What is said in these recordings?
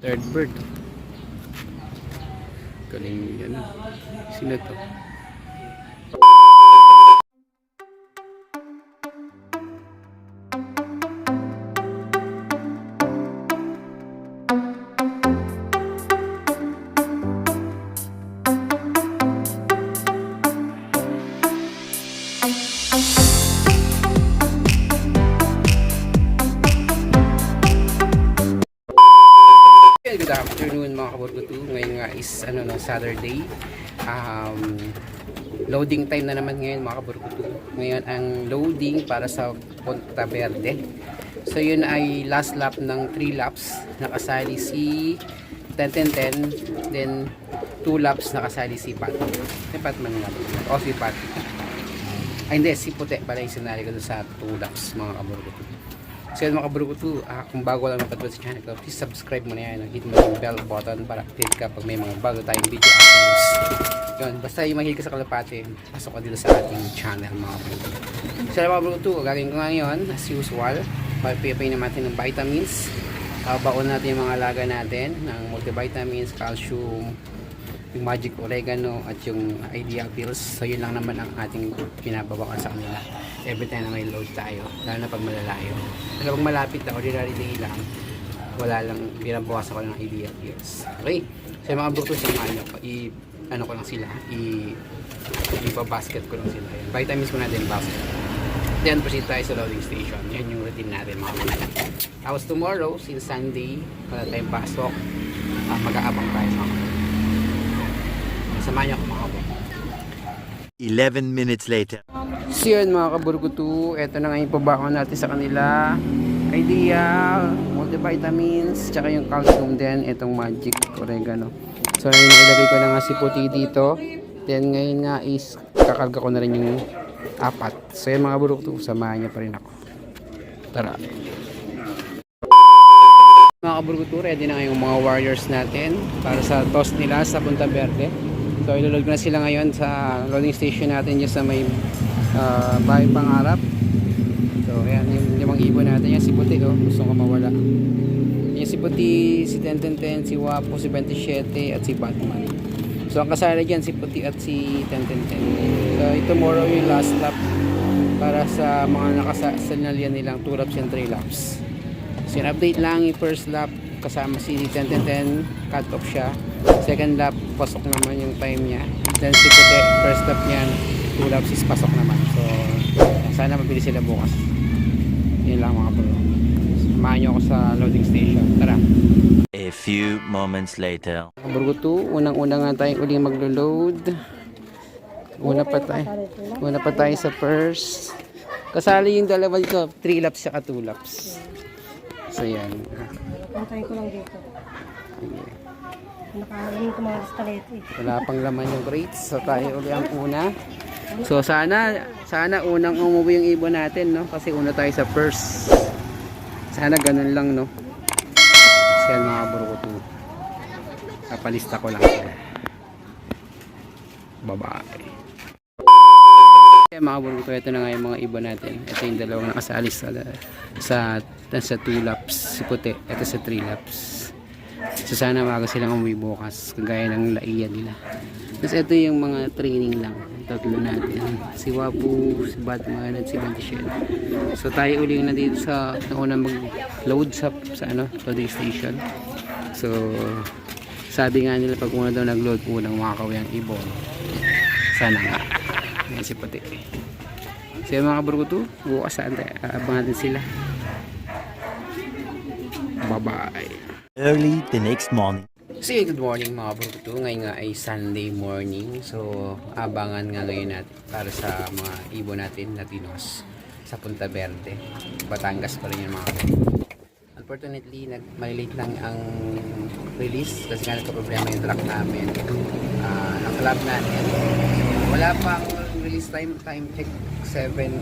Third bird. Galing yan. Sino to? Okay, mga kaburgutu. Ngayon nga is ano no, Saturday. Um, loading time na naman ngayon mga kaburgutu. Ngayon ang loading para sa Punta Verde. So yun ay last lap ng 3 laps. Nakasali si 10-10-10. Then 2 laps nakasali si Pat. Si Pat man nga. O si Pat. Ay hindi, si Puti pala yung sinali ko sa 2 laps mga kaburgutu. So yun mga kabrukutu, ah, kung bago lang napatulad sa channel ko, please subscribe mo na yan. Hit mo yung bell button para update ka pag may mga bago tayong video uploads. Yun, basta yung mahilig ka sa kalapate, pasok ka dito sa ating channel mga kabrukutu. So yun mga kabrukutu, gagawin ko ngayon, as usual, papipay natin ng vitamins. Uh, baon natin yung mga alaga natin ng multivitamins, calcium, yung magic oregano at yung idea pills. So yun lang naman ang ating pinababakan sa kanila. Every time na may load tayo, lalo na pag malalayo. Pero pag malapit na ordinary day lang, wala lang, binabawas ako ng idea pills. Okay? So yung mga bruto sa nyo, i ano ko lang sila, i ipa-basket ko lang sila. Yun. Vitamins ko natin basket. Then proceed tayo sa loading station. Yan yung routine natin mga kapatid. Tapos tomorrow, since Sunday, wala tayong pasok, uh, mag-aabang tayo mga kapatid. Samahan niyo ako mga kapatid. 11 minutes later. So yun mga kaburgutu, eto na nga yung pabakon natin sa kanila. Idea, multivitamins, tsaka yung calcium din, itong magic oregano. So ngayon ilagay ko na nga si puti dito. Then ngayon nga is kakarga ko na rin yung apat. So yun mga kaburgutu, samahan niyo pa rin ako. Tara. Mga kaburgutu, ready na nga yung mga warriors natin para sa toss nila sa Punta Verde. So ilulog na sila ngayon sa loading station natin dyan sa may uh, bahay pangarap. So ayan yung limang ibon natin yan si Puti oh, gusto ko mawala. Yan si Puti, si 1010, si Wapo, si 27 at si Batman. So ang kasali dyan si Puti at si 1010. So tomorrow yung last lap para sa mga nakasanalyan nilang 2 laps and 3 laps. So yung update lang yung first lap kasama si 10-10-10 cut off siya second lap pasok naman yung time niya then si Puti first lap niyan 2 laps is pasok naman sana mabilis sila bukas yun lang mga bro samahan nyo ako sa loading station tara A few moments later. Burgutu, unang-una nga tayong uling maglo-load. Una pa tayo. Una pa tayo sa first. Kasali yung dalawa dito, 3 laps saka 2 laps. So yan. Antayin ko lang dito. Nakahaling ko mga eh. Wala pang laman yung crates. So tayo uli ang una. So sana sana unang umuwi yung ibon natin no kasi una tayo sa first. Sana ganun lang no. Yan mga burkutu. Kapalista ko lang. Bye-bye. Kaya mga burkutu, ito na nga yung mga ibon natin. Ito yung dalawang nakasali sa sa, sa 2 laps. Si puti. Ito sa 3 laps. So sana maaga silang umuwi bukas kagaya ng laiya nila. Tapos ito yung mga training lang. Tatlo natin. Si Wapu, si Batman at si Bantishen. So tayo uli na dito sa nauna mag-load sa, sa ano, loading station. So sabi nga nila pag una daw nag-load unang makakawi ang ibon. Sana nga. Yan si Puti. So yung mga burguto, bukas saan tayo? Aabangan natin sila. Bye-bye. Early the next morning. Yun, good morning mga bruto. Ngayon nga ay Sunday morning. So abangan nga ngayon natin para sa mga ibon natin, Latinos, sa Punta Verde. Batangas pa rin yung mga. Unfortunately, nag malilate lang ang release kasi nga nagka-problema yung truck namin. Uh, club natin. Wala pang release time, time check 7.01.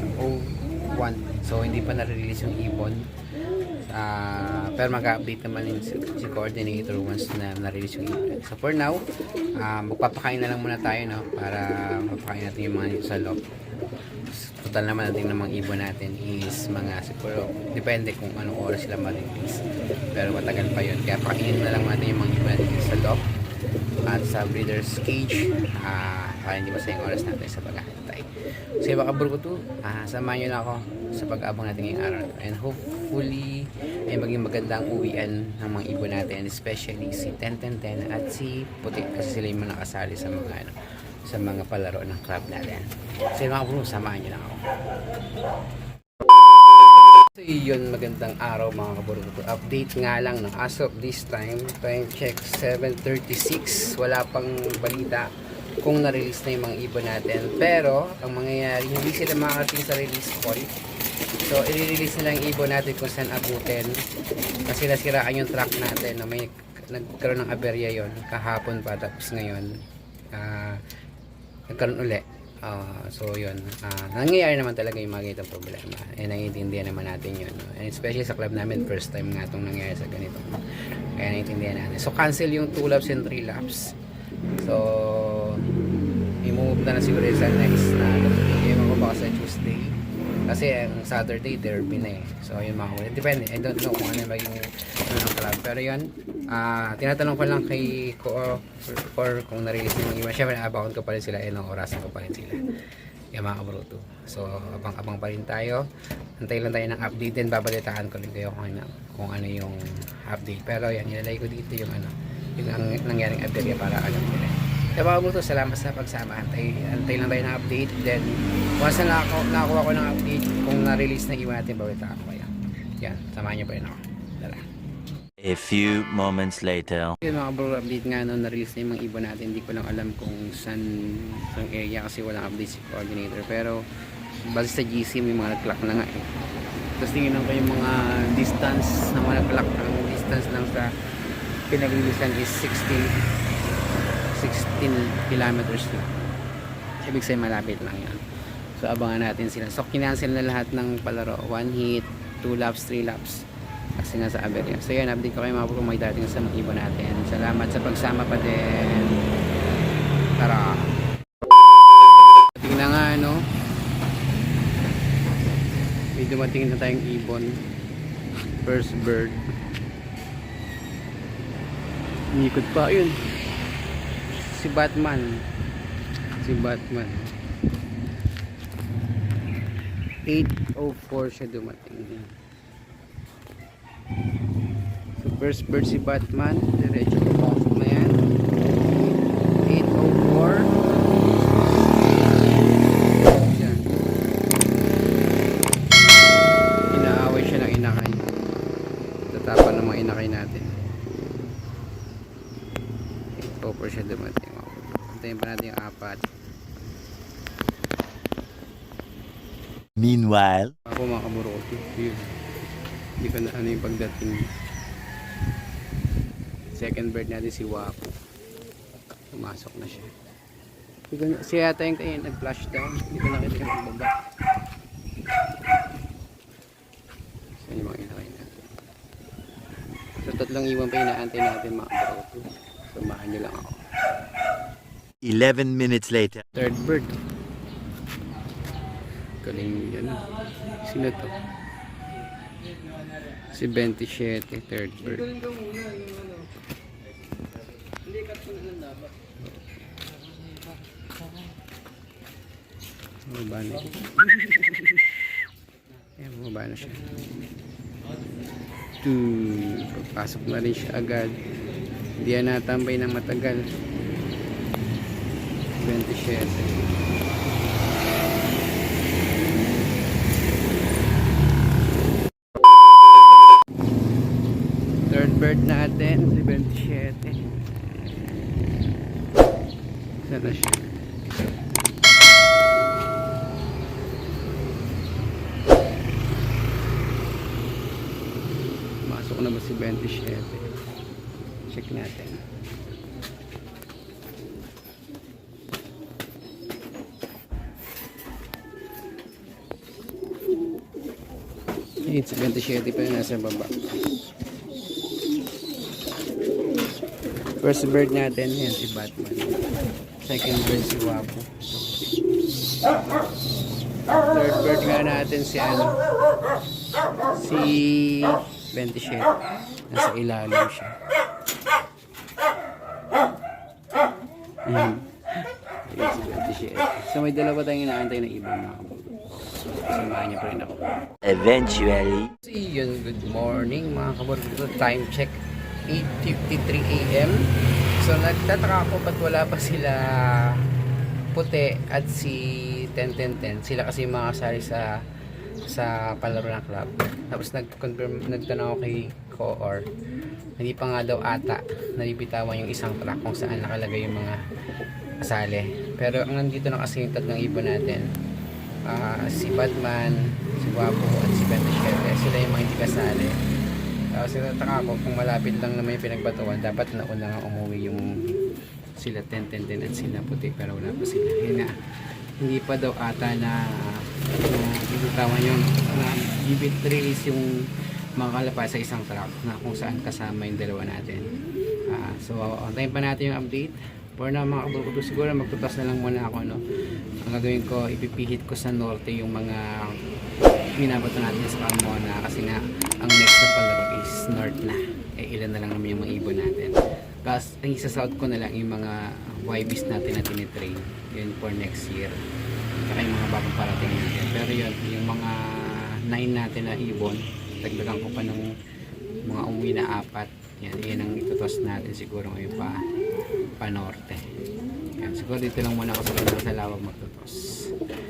So hindi pa na-release yung ibon. Ah, pero mag-update naman din si, si coordinator once na na-release yung event. So for now, ah, magpapakain na lang muna tayo no para mapakain natin yung mga dito sa loob. Total naman natin ng mga ibon natin is mga siguro depende kung anong oras sila ma-release. Pero matagal pa yun. Kaya pakainin na lang natin yung mga ibon natin sa loob at sa breeder's cage ah para hindi masayang oras natin sa paghahantay. So yung mga burkutu, ah samahan nyo na ako sa pag-abang natin ngayong araw to. And hopefully ay maging magandang uwian ng mga ibon natin especially si 10-10-10 at si Puti kasi sila yung mga nakasali sa mga ano, sa mga palaro ng club natin. So mga burkutu, samahan nyo na ako. So yun, magandang araw mga kaburuto. Update nga lang no, as of this time, time check 7.36, wala pang balita kung na-release na yung mga ibon natin. Pero, ang mangyayari, hindi sila makarating sa release point. So, i-release nila yung ibon natin kung saan abutin. Kasi nasiraan yung track natin na may nagkaroon ng aberya yon kahapon pa tapos ngayon ah, nagkaroon uli. Ah, so yun, Ah, nangyayari naman talaga yung mga ganitong problema. Eh naiintindihan naman natin yun. no? And especially sa club namin, first time nga itong nangyayari sa ganito. Kaya naiintindihan natin. So cancel yung 2 laps and 3 laps. So, i-move na na siguro sa next na game ako baka sa Tuesday. Kasi ang Saturday, derby na eh. So, yun mga kulit. Depende. I don't know kung ano yung maging ano ng club. Pero yun, ah tinatanong ko lang kay ko or, kung na-release na yung iba. Siyempre, abangan ko pa rin sila. Eh, ng orasan ko pa rin sila. Yung mga kabruto. So, abang-abang pa rin tayo. Antay lang tayo ng update din. Babalitaan ko rin kayo kung ano, kung ano yung update. Pero yan, ilalagay ko dito yung ano, yung ang, nangyaring update para alam nila. Kaya mga kabruto, salamat sa pagsama. Antay, antay lang tayo ng update. Then, once na nakakuha, nakakuha ko ng update, kung na-release na iba natin, babalitaan ko kayo. Yan, samahan niyo pa rin ako. Tara. A few moments later. Yun mga bro, update nga no, na-release na yung mga ibon natin. Hindi ko lang alam kung saan, saan area kasi walang update si coordinator. Pero, base sa GC, may mga nag-clock na nga eh. Tapos tingnan ko yung mga distance na mga nag-clock. Ang distance lang sa pinag-releasean is 16 16 kilometers lang. Ibig sabihin malapit lang yan. So, abangan natin sila. So, kinancel na lahat ng palaro. One hit, two laps, three laps kasi nga sa aberya. So yan, update ko kayo mga bro may dating sa mga ibon natin. Salamat sa pagsama pa din. Tara! Tingnan nga ano. May dumating na tayong ibon. First bird. Umikot pa yun. Si Batman. Si Batman. 8.04 siya dumating. So first bird si Batman, diretso papasok na yan. 804. Yan. Inaaway siya ng inakay. Tatapan ng mga inakay natin. 804 siya dumating. Antayin pa natin yung apat. Meanwhile, Ako mga kaburoto. Yun. Hindi ko na ano yung pagdating. Second bird natin si Wapo. Pumasok na siya. Na, siya yata yung kayo nag-flash down. Hindi ko nakita yung baba. Saan yung mga inakay natin? So tatlong iwan pa inaantay natin mga kaburoto. Samahan lang ako. 11 minutes later. Third bird. Galing yan. Sino to? Si 27, third bird. Bumaba na. Ayan, bumaba na siya. Two. Pagpasok na rin siya agad. Hindi yan natambay ng matagal. 27. Third bird natin, si 27. Saan na siya? Masok na ba si 27? Check natin. Si 27 pa yung nasa baba. First bird natin, yan si Batman. Second bird si Wapo. Third bird nga natin si ano, si 27. Nasa ilalim siya. Ayan. Ayan si 27. So may dalawa tayong inaantay na ibang mga. Samahan niyo pa rin ako. Eventually. So yun, good morning mga kaborgo. Time check, 8.53 a.m. So nagtataka ako ba't wala pa sila puti at si 10-10-10. Sila kasi yung mga kasali sa sa palaro ng club. Tapos nag-confirm, nagtanong ako kay Coor. Hindi pa nga daw ata nalibitawan yung isang track kung saan nakalagay yung mga kasali. Pero ang nandito na kasi yung tatlong ibon natin, ah, si Batman, si Wapo, at si Bentashete. Sila yung mga hindi kasali. Tapos sinataka ko kung malapit lang naman yung pinagbatuan, dapat nauna nga umuwi yung sila 10-10-10 at sila puti pero wala pa sila. Nga, hindi pa daw ata na uh, bitawan yung na bibit release yung mga kalapa sa isang truck na kung saan kasama yung dalawa natin. Ah, so, antayin pa natin yung update. For now mga kabulkuto, siguro magtutas na lang muna ako. No? Ang gagawin ko, ipipihit ko sa norte yung mga minabato natin sa Carmona kasi nga ang next na palaro is north na. Eh, ilan na lang naman yung mga ibon natin. Tapos, ang isa south ko na lang yung mga YBs natin na tinitrain. Yun for next year. Saka yung mga bagong parating natin. Pero yun, yung mga nine natin na ibon, dagdagan ko pa ng mga umuwi na apat. Yan, yan ang itutos natin siguro ngayon pa, pa norte. Yan, siguro dito lang muna ako sa ganda sa lawag magtutos.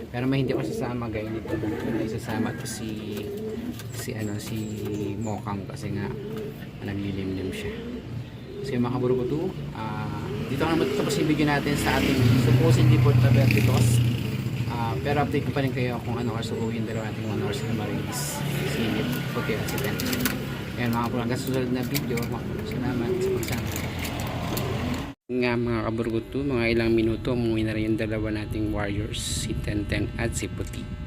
Pero may hindi ako sasama gaya nito. May sasama to si si ano si Mokang kasi nga naglilimlim siya. So yung mga kaburugutu, ah dito ka naman tapos yung video natin sa ating supposedly Port Taberticos. Ah, pero update ko pa rin kayo kung ano oras uuwiin dalawa natin one hours na marilis. Si Puti at si Ten. Ayan mga kapulang, hanggang susunod na video. Salamat sa pagsama. Nga mga kaburguto, mga ilang minuto, umuwi na rin yung dalawa nating warriors, si Tenten at si Puti.